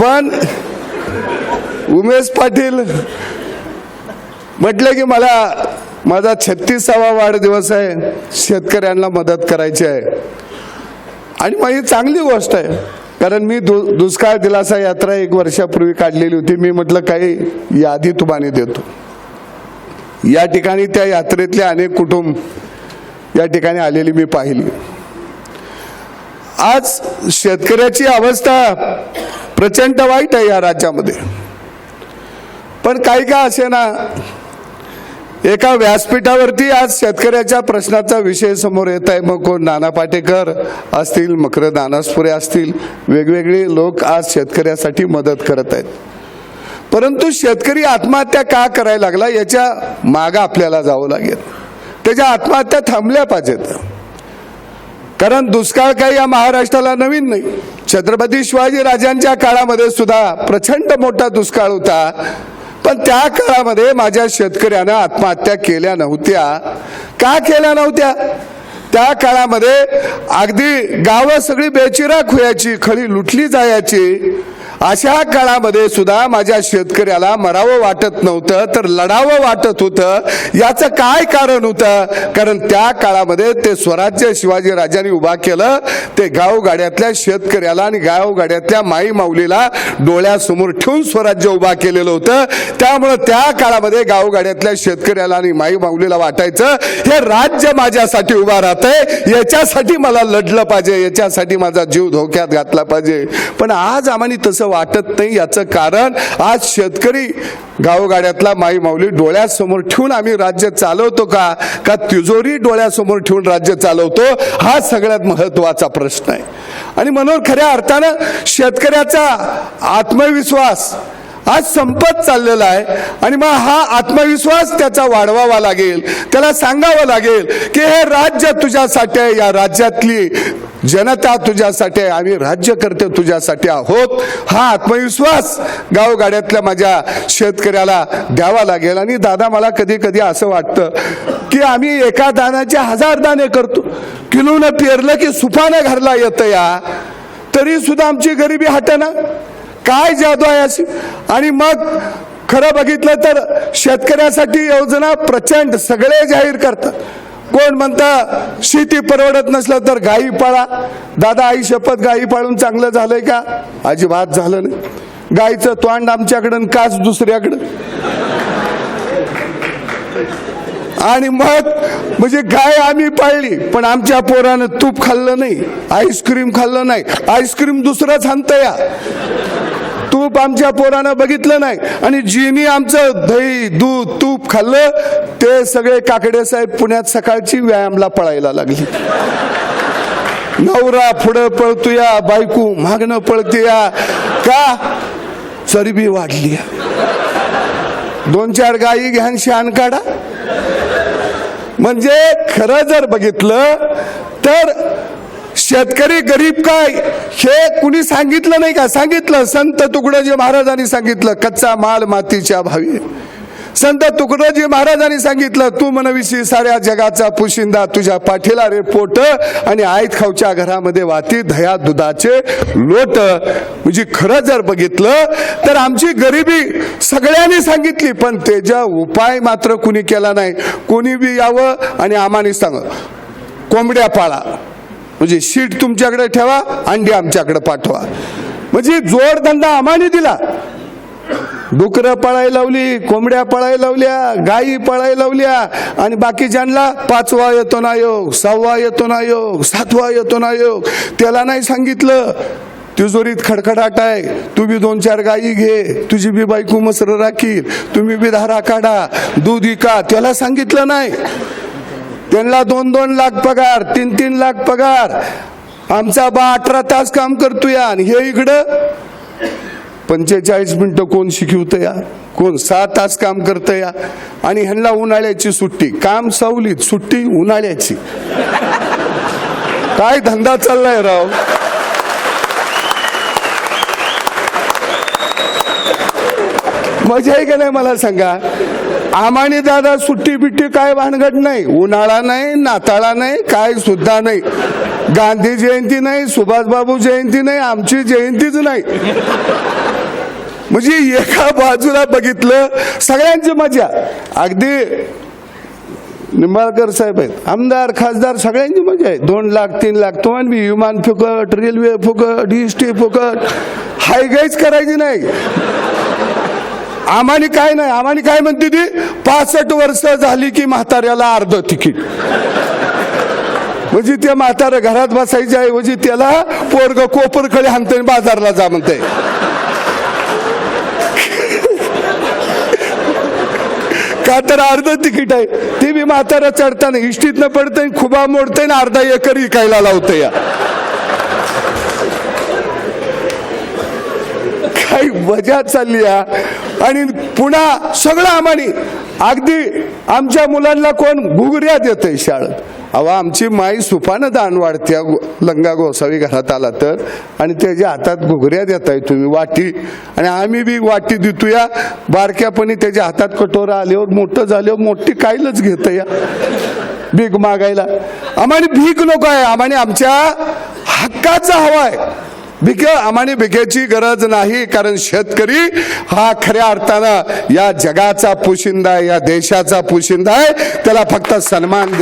पण उमेश पाटील म्हटलं की मला माझा छत्तीसावा वाढदिवस आहे शेतकऱ्यांना मदत करायची आहे. आणि मग ही चांगली गोष्ट आहे. कारण मी दु दुष्काळ दिलासा यात्रा एक वर्षापूर्वी काढलेली होती. मी म्हटलं काही यादी तुम्हाला देतो. या ठिकाणी त्या यात्रेतले अनेक कुटुंब या ठिकाणी आलेली मी पाहिली. आज शेतकऱ्याची अवस्था प्रचंड वाईट आहे या राज्यामध्ये. पण काही का असे ना एका व्यासपीठावरती आज शेतकऱ्याच्या प्रश्नाचा विषय समोर येत आहे. मग कोण? नाना पाटेकर असतील मकर नानासपुरे असतील वेगवेगळे लोक आज शेतकऱ्यासाठी मदत करत आहेत. परंतु शेतकरी आत्महत्या का करायला लागला? याच्या मागं आपल्याला जावं लागेल. त्याच्या आत्महत्या थांबल्या पाहिजेत. कारण दुष्काळ काही या महाराष्ट्राला नवीन नाही. छत्रपती शिवाजी राजांच्या काळामध्ये सुद्धा प्रचंड मोठा दुष्काळ होता. पण त्या काळामध्ये माझ्या शेतकऱ्यानं आत्महत्या केल्या नव्हत्या. का केल्या नव्हत्या? त्या काळामध्ये अगदी गावं सगळी बेचिराख व्हायची खळी लुटली जायची. अशा काळामध्ये सुद्धा माझ्या शेतकऱ्याला मरावं वाटत नव्हतं तर लढावं वाटत होतं. याचं काय कारण होतं? कारण त्या काळामध्ये ते स्वराज्य शिवाजी राजांनी उभा केलं ते गावगाड्यातल्या शेतकऱ्याला आणि गावगाड्यातल्या माई माऊलीला डोळ्यासमोर ठेवून स्वराज्य उभा केलेलं होतं. त्यामुळं त्या काळामध्ये गावगाड्यातल्या शेतकऱ्याला आणि माई माऊलीला वाटायचं हे राज्य माझ्यासाठी उभा राहतंय याच्यासाठी मला लढलं पाहिजे याच्यासाठी माझा जीव धोक्यात घातला पाहिजे. पण आज आम्हाला तसं वाटत नाही याचं कारण आज शेतकरी गावगाड्यातला माई माऊली डोळ्यासमोर ठेवून आम्ही राज्य चालवतो का? का तिजोरी डोळ्यासमोर ठेवून राज्य चालवतो? हा सगळ्यात महत्त्वाचा प्रश्न आहे. आणि म्हणून खऱ्या अर्थानं शेतकऱ्याचा आत्मविश्वास आज संपत चाललेला आहे. आणि मग हा आत्मविश्वास त्याचा वाढवावा लागेल. त्याला सांगावं लागेल की हे राज्य तुझ्यासाठी आहे. या राज्यातली जनता तुझ्यासाठी आहे. आम्ही राज्यकर्ते तुझ्यासाठी आहोत. हा आत्मविश्वास गावगाड्यातल्या माझ्या शेतकऱ्याला द्यावा लागेल. आणि दादा मला कधी कधी असं वाटतं की आम्ही एका दानाचे हजार दाणे करतो. किलोनं पेरलं की सुपानं घरला येतं या. तरी सुद्धा आमची गरिबी हटना. काय जादू आहे अशी आणि मग खरं बघितलं तर शेतकऱ्यासाठी योजना प्रचंड सगळे जाहीर करतात. कोण म्हणता शेती परवडत नसलं तर गायी पाळा. दादा आई शपथ गायी पाळून चांगलं झालंय का? अजिबात झालं नाही. गायीचं तोंड आमच्याकडं काच दुसऱ्याकडं. आणि मग म्हणजे गाय आम्ही पाळली पण आमच्या पोरानं तूप खाल्लं नाही आईस्क्रीम खाल्लं नाही. आईस्क्रीम दुसरंच आणतं या. तूप आमच्या पोरानं बघितलं नाही. आणि जिनी आमचं दही दूध तूप खाल्लं ते सगळे काकडे साहेब पुण्यात सकाळची व्यायामला पळायला लागली. नवरा पुढं पळतोया बायको मागणं पळतीया. का? चरबी वाढली. दोन चार गायी घ्यान शान काढा. म्हणजे खरं जर बघितलं तर शेतकरी गरीब काय? हे कुणी सांगितलं नाही का? सांगितलं संत तुकडोजी महाराजांनी सांगितलं कच्चा माल मातीच्या भावी संत तुकडोजी महाराजांनी सांगितलं तू मनविशी साऱ्या जगाचा पुशिंदा तुझ्या पाठीला रे पोट आणि आईत खाऊच्या घरामध्ये वाती दह्या दुधाचे लोट. म्हणजे खरं जर बघितलं तर आमची गरिबी सगळ्यांनी सांगितली पण त्याचा उपाय मात्र कुणी केला नाही. कोणी बी यावं आणि आम्हाने सांग. कोंबड्या पाळा. म्हणजे शीट तुमच्याकडे ठेवा अंडी आमच्याकडे पाठवा. म्हणजे जोडधंदा आम्हाने दिला. डुकरं पळायला लावली कोंबड्या पळायला लावल्या गायी पळायला लावल्या आणि बाकीच्यांना पाचवा येतो ना योग सहावा येतो ना योग सातवा येतो ना योग. त्याला नाही सांगितलं. तिजोरीत खडखडाट आहे. तू बी दोन चार गायी घे. तुझी बी बायको मसर राखील. तुम्ही बी धारा काढा. दूध विका. त्याला सांगितलं नाही. त्यांना दोन दोन लाख पगार तीन तीन लाख पगार. आमचा बा अठरा तास काम करतोय आणि हे इकडं. पंचेचाळीस मिनिटं कोण शिकवतं या कोण सहा तास काम करतं या आणि ह्यांना उन्हाळ्याची सुट्टी. काम सावलीत सुट्टी उन्हाळ्याची. काय धंदा चाललाय राव? मजा आहे का नाही मला सांगा? आम्हाने दादा सुट्टी बिट्टी काय भानगड नाही उन्हाळा नाही नाताळा नाही काय सुद्धा नाही. गांधी जयंती नाही सुभाषबाबू जयंती नाही आमची जयंतीच नाही. म्हणजे एका बाजूला बघितलं सगळ्यांची मजा. अगदी निंबाळकर साहेब आहेत आमदार खासदार सगळ्यांची मजा आहे. दोन लाख तीन लाख तो बी विमान फुकट रेल्वे फुकट डी स्टेट फुकट. हायगाईच करायची नाही. आम्हाने काय नाही आम्हाने काय म्हणते ती? पासष्ट वर्ष झाली की म्हाताऱ्याला अर्ध तिकीट. म्हणजे त्या म्हातारा घरात बसायच्या ऐवजी म्हणजे त्याला पोरग कोपरकडे हाणते बाजारला जा म्हणते का तर अर्ध तिकीट आहे. ते मी म्हातारा चढताना इष्टीतनं पडतंय खुबा मोडतंय ना अर्धा एकर इकायला लावतंय या. काही मजा चालली या. आणि पुन्हा सगळं आम्हाने. अगदी आमच्या मुलांना कोण घुगऱ्या देतंय शाळेत. अवा आमची माई सुपानं दान वाढत्या लंगा गोसावी घरात आला तर आणि त्याच्या हातात घुगऱ्या देताय तुम्ही वाटी. आणि आम्ही बी वाटी देतो या बारक्यापणी त्याच्या हातात कटोरा आल्यावर मोठं झाल्यावर मोठी कायलच घेत या. भीक मागायला. आम्हाला भीक नको आहे आम्हाला आमच्या हक्काचा हवा आहे. भिक्या आम्हाने भिकेची गरज नाही कारण शेतकरी हा खऱ्या अर्थानं या जगाचा पुशिंदा आहे या देशाचा पुशिंदा आहे. त्याला फक्त सन्मान